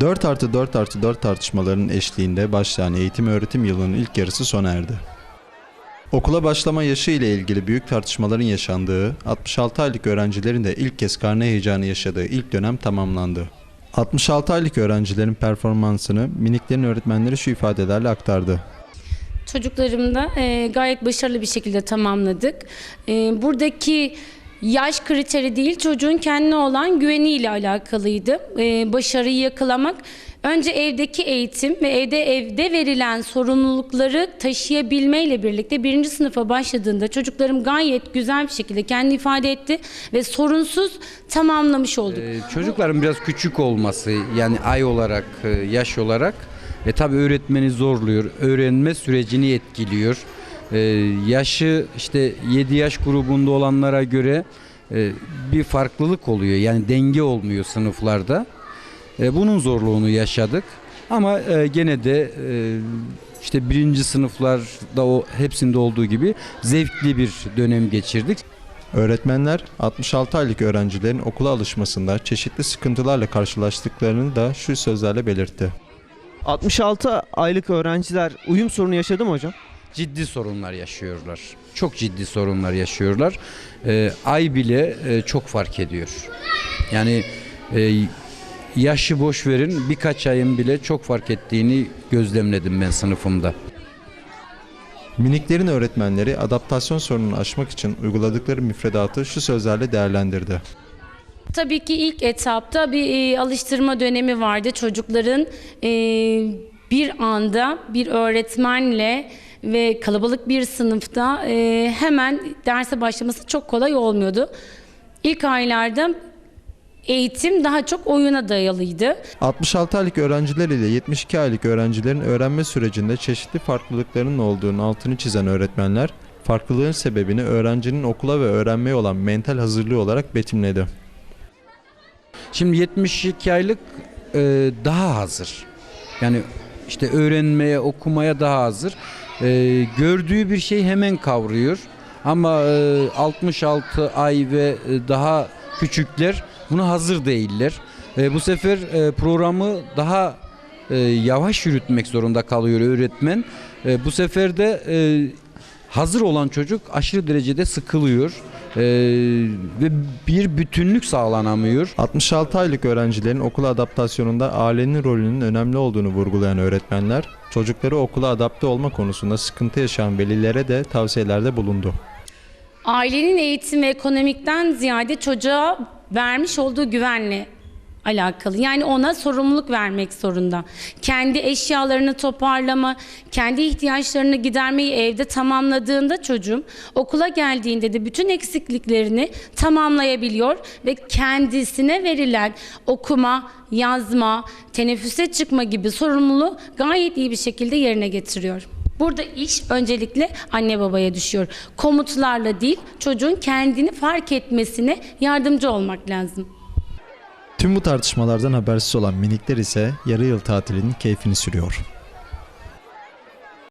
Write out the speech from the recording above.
4 artı 4 artı 4 tartışmalarının eşliğinde başlayan eğitim öğretim yılının ilk yarısı sona erdi. Okula başlama yaşı ile ilgili büyük tartışmaların yaşandığı, 66 aylık öğrencilerin de ilk kez karne heyecanı yaşadığı ilk dönem tamamlandı. 66 aylık öğrencilerin performansını miniklerin öğretmenleri şu ifadelerle aktardı. Çocuklarımda e, gayet başarılı bir şekilde tamamladık. E, buradaki yaş kriteri değil çocuğun kendine olan güveniyle alakalıydı. E, başarıyı yakalamak önce evdeki eğitim ve evde evde verilen sorumlulukları taşıyabilmeyle birlikte birinci sınıfa başladığında çocuklarım gayet güzel bir şekilde kendi ifade etti ve sorunsuz tamamlamış olduk. Ee, çocukların biraz küçük olması yani ay olarak, e, yaş olarak e tabi öğretmeni zorluyor. Öğrenme sürecini etkiliyor. Ee, yaşı işte 7 yaş grubunda olanlara göre e, bir farklılık oluyor. Yani denge olmuyor sınıflarda. E, bunun zorluğunu yaşadık. Ama e, gene de e, işte birinci sınıflarda o hepsinde olduğu gibi zevkli bir dönem geçirdik. Öğretmenler 66 aylık öğrencilerin okula alışmasında çeşitli sıkıntılarla karşılaştıklarını da şu sözlerle belirtti. 66 aylık öğrenciler uyum sorunu yaşadı mı hocam? Ciddi sorunlar yaşıyorlar. Çok ciddi sorunlar yaşıyorlar. Ee, ay bile e, çok fark ediyor. Yani e, yaşı boş verin birkaç ayın bile çok fark ettiğini gözlemledim ben sınıfımda. Miniklerin öğretmenleri adaptasyon sorununu aşmak için uyguladıkları müfredatı şu sözlerle değerlendirdi. Tabii ki ilk etapta bir e, alıştırma dönemi vardı. Çocukların e, bir anda bir öğretmenle ve kalabalık bir sınıfta e, hemen derse başlaması çok kolay olmuyordu. İlk aylarda eğitim daha çok oyuna dayalıydı. 66 aylık öğrenciler ile 72 aylık öğrencilerin öğrenme sürecinde çeşitli farklılıkların olduğunu altını çizen öğretmenler, farklılığın sebebini öğrencinin okula ve öğrenmeye olan mental hazırlığı olarak betimledi. Şimdi 72 aylık e, daha hazır. Yani işte öğrenmeye, okumaya daha hazır. E, gördüğü bir şey hemen kavruyor. Ama e, 66 ay ve e, daha küçükler buna hazır değiller. E, bu sefer e, programı daha e, yavaş yürütmek zorunda kalıyor öğretmen. E, bu sefer de e, hazır olan çocuk aşırı derecede sıkılıyor. E, ve bir bütünlük sağlanamıyor. 66 aylık öğrencilerin okula adaptasyonunda ailenin rolünün önemli olduğunu vurgulayan öğretmenler, çocukları okula adapte olma konusunda sıkıntı yaşayan velilere de tavsiyelerde bulundu. Ailenin eğitim ve ekonomikten ziyade çocuğa vermiş olduğu güvenle alakalı. Yani ona sorumluluk vermek zorunda. Kendi eşyalarını toparlama, kendi ihtiyaçlarını gidermeyi evde tamamladığında çocuğum okula geldiğinde de bütün eksikliklerini tamamlayabiliyor ve kendisine verilen okuma, yazma, teneffüse çıkma gibi sorumluluğu gayet iyi bir şekilde yerine getiriyor. Burada iş öncelikle anne babaya düşüyor. Komutlarla değil, çocuğun kendini fark etmesine yardımcı olmak lazım. Tüm bu tartışmalardan habersiz olan minikler ise yarı yıl tatilinin keyfini sürüyor.